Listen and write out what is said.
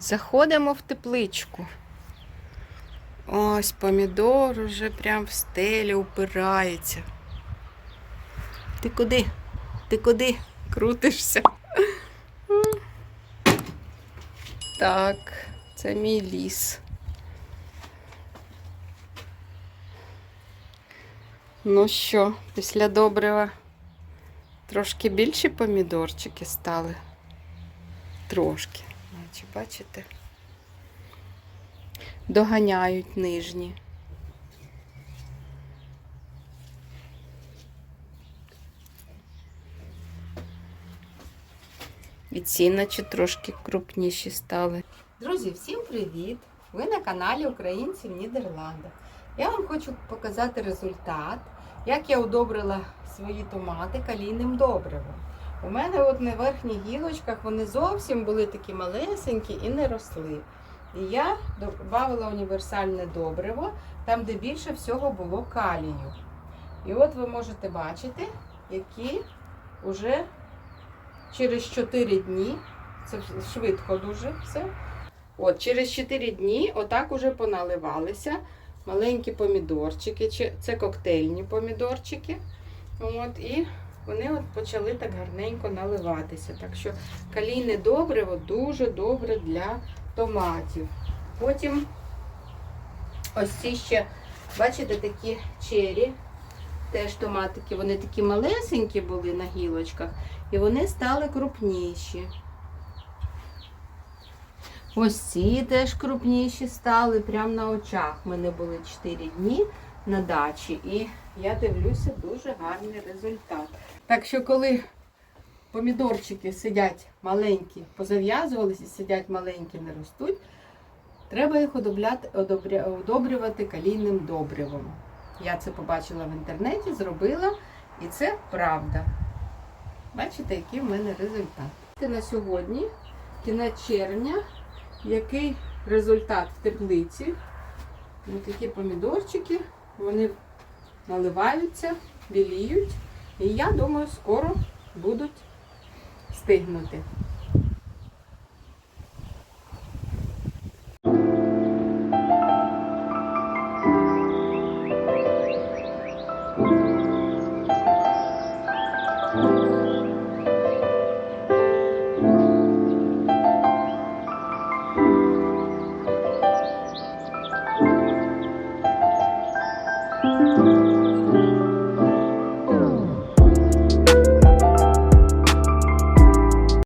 Заходимо в тепличку. Ось помідор уже прям в стелі упирається. Ти куди? Ти куди крутишся? Так, це мій ліс. Ну що, після добрива трошки більші помідорчики стали. Трошки, наче бачите? Доганяють нижні. І ці, наче трошки крупніші стали. Друзі, всім привіт! Ви на каналі Українці в Нідерландах. Я вам хочу показати результат, як я удобрила свої томати калійним добривом. У мене от на верхніх гілочках вони зовсім були такі малесенькі і не росли. І я додавала універсальне добриво, там, де більше всього було калію. І от ви можете бачити, які вже через 4 дні, це швидко дуже все. От, через 4 дні отак уже поналивалися маленькі помідорчики, це коктейльні помідорчики. От, і вони от почали так гарненько наливатися. Так що калійне добриво дуже добре для томатів. Потім ось ці ще, бачите, такі чері, теж томатики, вони такі малесенькі були на гілочках, і вони стали крупніші. Ось ці теж крупніші стали, прямо на очах. Ми не були 4 дні на дачі, і я дивлюся дуже гарний результат. Так що, коли помідорчики сидять маленькі, позав'язувалися, сидять маленькі, не ростуть, треба їх удобрювати калійним добривом. Я це побачила в інтернеті, зробила, і це правда. Бачите, який в мене результат. На сьогодні, кінець червня, який результат в теплиці. Ось такі помідорчики, вони наливаються, біліють. І я думаю, скоро будуть стигнути.